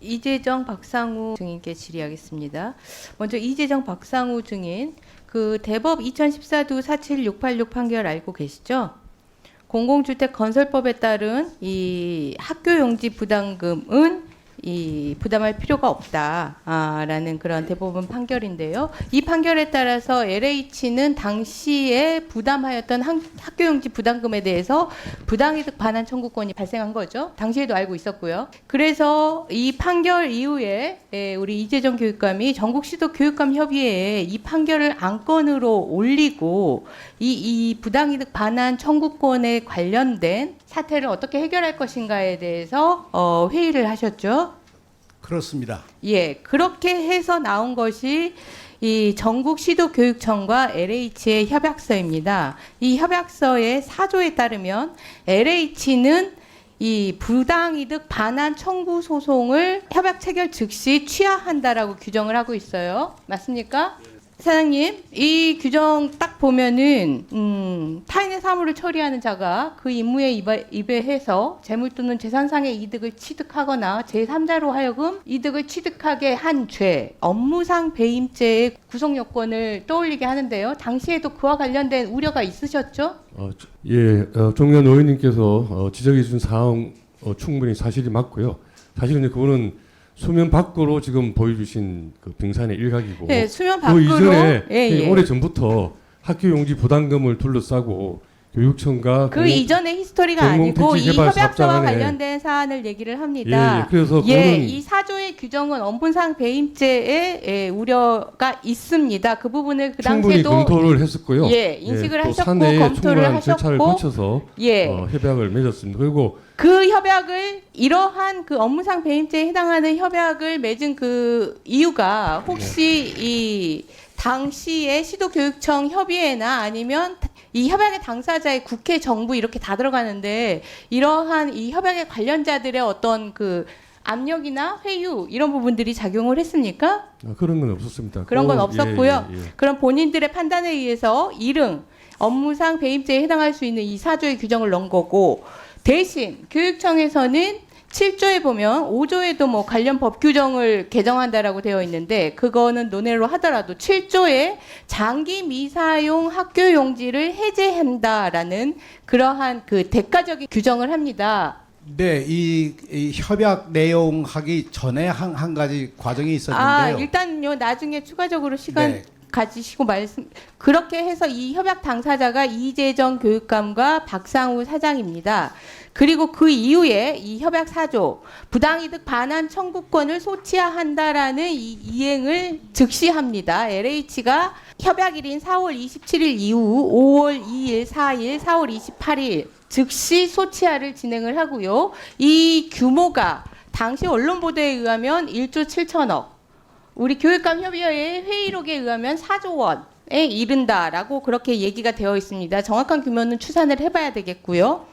이재정 박상우 증인께 질의하겠습니다. 먼저 이재정 박상우 증인 그 대법 2014도 47686 판결 알고 계시죠? 공공주택 건설법에 따른 이 학교 용지 부담금은 이 부담할 필요가 없다라는 그런 대법원 판결인데요. 이 판결에 따라서 LH는 당시에 부담하였던 학- 학교 용지 부담금에 대해서 부당이득 반환 청구권이 발생한 거죠. 당시에도 알고 있었고요. 그래서 이 판결 이후에 에, 우리 이재정 교육감이 전국 시도 교육감 협의회에 이 판결을 안건으로 올리고 이, 이 부당이득 반환 청구권에 관련된 사태를 어떻게 해결할 것인가에 대해서 어, 회의를 하셨죠. 그렇습니다. 예, 그렇게 해서 나온 것이 이 전국 시도 교육청과 LH의 협약서입니다. 이 협약서의 사조에 따르면 LH는 이 부당이득 반환 청구 소송을 협약 체결 즉시 취하한다라고 규정을 하고 있어요. 맞습니까? 사장님, 이 규정 딱 보면은 음, 타인의 사물을 처리하는 자가 그 임무에 입에, 입에 해서 재물 또는 재산상의 이득을 취득하거나 제3자로 하여금 이득을 취득하게 한 죄, 업무상 배임죄의 구성 요건을 떠올리게 하는데요. 당시에도 그와 관련된 우려가 있으셨죠? 어, 저- 예, 어, 종현 의원님께서 어, 지적해 주신 사항 어, 충분히 사실이 맞고요. 사실은 그거는 수면 밖으로 지금 보여주신 그 빙산의 일각이고 예, 수면 그 밖으로 이전에 예, 예. 오래 전부터 학교 용지 부담금을 둘러싸고 교육청과 그 이전의 히스토리가 아니고 이 협약서와 관련된 사안을 얘기를 예, 합니다. 예, 그래서 예, 이 사조의 규정은 업무상 배임죄에 예, 우려가 있습니다. 그 부분을 그 당시에도 검토를 했었고요. 예, 인식을 또 하셨고 사내에 검토를 하셨고 거쳐서 예. 어, 협약을 맺었습니다. 그리고 그 협약을 이러한 그 업무상 배임죄에 해당하는 협약을 맺은 그 이유가 혹시 이 당시에 시도교육청 협의회나 아니면 이 협약의 당사자의 국회 정부 이렇게 다 들어가는데 이러한 이 협약의 관련자들의 어떤 그 압력이나 회유 이런 부분들이 작용을 했습니까? 어, 그런 건 없었습니다. 그런 건 꼭- 없었고요. 예, 예, 예. 그럼 본인들의 판단에 의해서 일응 업무상 배임죄에 해당할 수 있는 이 사조의 규정을 넣은 거고 대신 교육청에서는 7조에 보면 5조에도 뭐 관련 법 규정을 개정한다라고 되어 있는데 그거는 논의로 하더라도 7조에 장기 미사용 학교 용지를 해제한다라는 그러한 그 대가적인 규정을 합니다. 네, 이, 이 협약 내용 하기 전에 한, 한 가지 과정이 아, 있었는데요. 일단요 나중에 추가적으로 시간 네. 가지시고 말씀 그렇게 해서 이 협약 당사자가 이재정 교육감과 박상우 사장입니다. 그리고 그 이후에 이 협약 사조 부당이득 반환 청구권을 소치한다라는 이 이행을 즉시합니다. LH가 협약일인 4월 27일 이후 5월 2일, 4일, 4월 28일 즉시 소치하를 진행을 하고요. 이 규모가 당시 언론 보도에 의하면 1조 7천억 우리 교육감 협의회의 회의록에 의하면 4조 원에 이른다라고 그렇게 얘기가 되어 있습니다. 정확한 규모는 추산을 해봐야 되겠고요.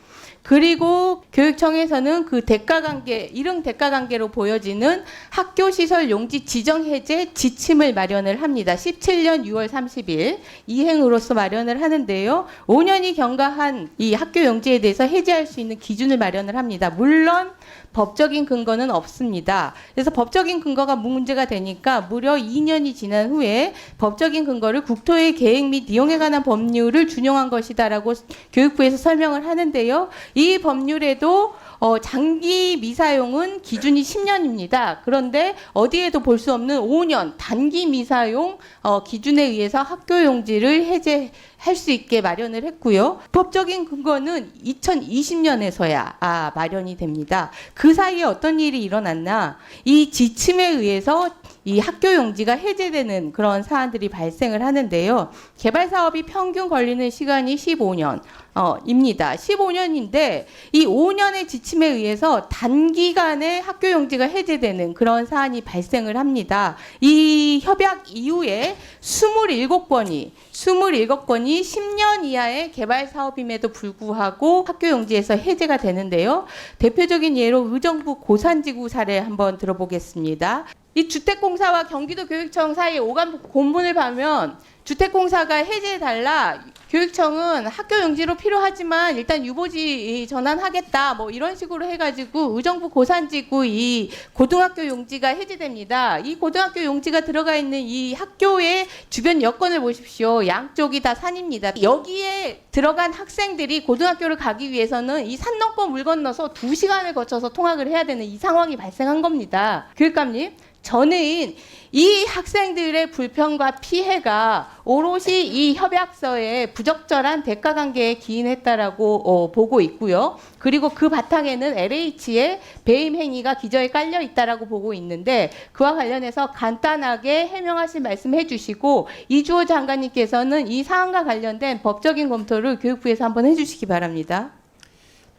그리고 교육청에서는 그 대가 관계, 이릉 대가 관계로 보여지는 학교 시설 용지 지정 해제 지침을 마련을 합니다. 17년 6월 30일 이행으로서 마련을 하는데요. 5년이 경과한 이 학교 용지에 대해서 해제할 수 있는 기준을 마련을 합니다. 물론 법적인 근거는 없습니다. 그래서 법적인 근거가 문제가 되니까 무려 2년이 지난 후에 법적인 근거를 국토의 계획 및 이용에 관한 법률을 준용한 것이다라고 교육부에서 설명을 하는데요. 이 법률에도 어, 장기 미사용은 기준이 10년입니다. 그런데 어디에도 볼 수 없는 5년 단기 미사용 어, 기준에 의해서 학교 용지를 해제할 수 있게 마련을 했고요. 법적인 근거는 2020년에서야 아, 마련이 됩니다. 그 사이에 어떤 일이 일어났나? 이 지침에 의해서 이 학교 용지가 해제되는 그런 사안들이 발생을 하는데요. 개발 사업이 평균 걸리는 시간이 15년. 어, 입니다. 15년인데 이 5년의 지침에 의해서 단기간에 학교 용지가 해제되는 그런 사안이 발생을 합니다. 이 협약 이후에 27건이 27건이 10년 이하의 개발 사업임에도 불구하고 학교 용지에서 해제가 되는데요. 대표적인 예로 의정부 고산지구 사례 한번 들어보겠습니다. 이 주택공사와 경기도 교육청 사이 오간 공문을 보면 주택공사가 해제해달라. 교육청은 학교 용지로 필요하지만 일단 유보지 전환하겠다. 뭐 이런 식으로 해가지고 의정부 고산지구 이 고등학교 용지가 해제됩니다. 이 고등학교 용지가 들어가 있는 이 학교의 주변 여건을 보십시오. 양쪽이 다 산입니다. 여기에 들어간 학생들이 고등학교를 가기 위해서는 이 산 넘고 물 건너서 두 시간을 거쳐서 통학을 해야 되는 이 상황이 발생한 겁니다. 교육감님, 저는 이 학생들의 불평과 피해가 오롯이 이 협약서에 부적절한 대가 관계에 기인했다라고 어, 보고 있고요. 그리고 그 바탕에는 LH의 배임 행위가 기저에 깔려 있다라고 보고 있는데 그와 관련해서 간단하게 해명하실 말씀해 주시고 이주호 장관님께서는 이 사안과 관련된 법적인 검토를 교육부에서 한번 해 주시기 바랍니다.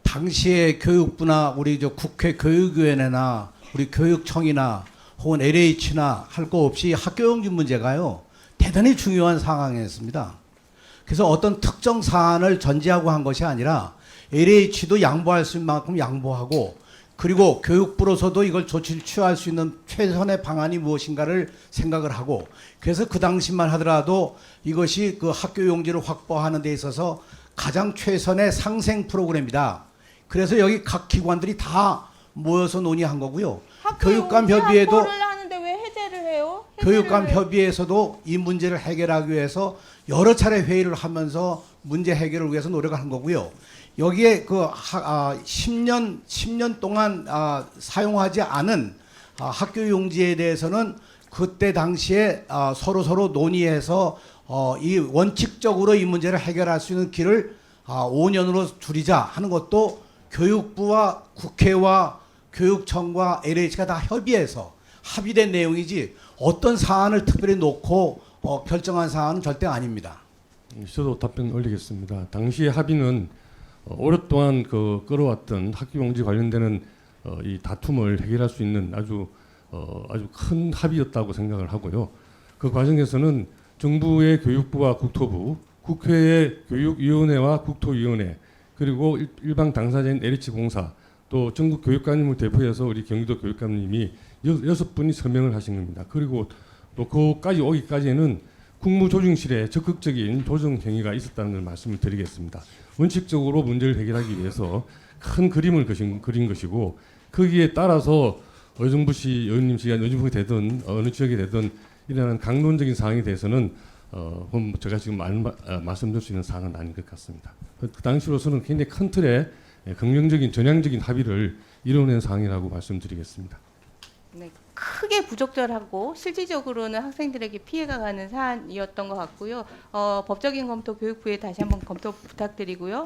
당시에 교육부나 우리 저 국회 교육위원회나 우리 교육청이나 혹은 LH나 할 거 없이 학교용지 문제가요 대단히 중요한 상황이었습니다. 그래서 어떤 특정 사안을 전제하고 한 것이 아니라 LH도 양보할 수 있는 만큼 양보하고 그리고 교육부로서도 이걸 조치를 취할 수 있는 최선의 방안이 무엇인가를 생각을 하고 그래서 그 당시만 하더라도 이것이 그 학교 용지를 확보하는 데 있어서 가장 최선의 상생 프로그램이다. 그래서 여기 각 기관들이 다 모여서 논의한 거고요. 교육감 협의회도 교육감 해요? 협의회에서도 이 문제를 해결하기 위해서 여러 차례 회의를 하면서 문제 해결을 위해서 노력을 한 거고요. 여기에 그 하, 아, 10년 10년 동안 아, 사용하지 않은 아, 학교 용지에 대해서는 그때 당시에 아, 서로 서로 논의해서 어, 이 원칙적으로 이 문제를 해결할 수 있는 길을 아, 5년으로 줄이자 하는 것도 교육부와 국회와 교육청과 LH가 다 협의해서 합의된 내용이지 어떤 사안을 특별히 놓고 어, 결정한 사안은 절대 아닙니다. 저도 답변 올리겠습니다. 당시의 합의는 어, 오랫동안 그 끌어왔던 학교 용지 관련되는 어, 이 다툼을 해결할 수 있는 아주 어, 아주 큰 합의였다고 생각을 하고요. 그 과정에서는 정부의 교육부와 국토부, 국회의 교육위원회와 국토위원회, 그리고 일- 일방 당사자인 LH 공사, 또 전국 교육감님을 대표해서 우리 경기도 교육감님이 여- 여섯 분이 서명을 하신 겁니다. 그리고 또 그까지 오기까지는 국무조정실에 적극적인 조정 행위가 있었다는 걸 말씀을 드리겠습니다. 원칙적으로 문제를 해결하기 위해서 큰 그림을 그신, 그린 것이고 거기에 따라서 의정부시 의원님시가 의정부가 되든 어느 지역이 되든 이러한 강론적인 사항에 대해서는 어, 제가 지금 말, 아, 말씀드릴 수 있는 사항은 아닌 것 같습니다. 그, 그 당시로서는 굉장히 큰 예, 긍정적인 전향적인 합의를 이뤄낸 사항이라고 말씀드리겠습니다. 네, 크게 부적절하고 실질적으로는 학생들에게 피해가 가는 사안이었던 것 같고요. 어, 법적인 검토 교육부에 다시 한번 검토 부탁드리고요.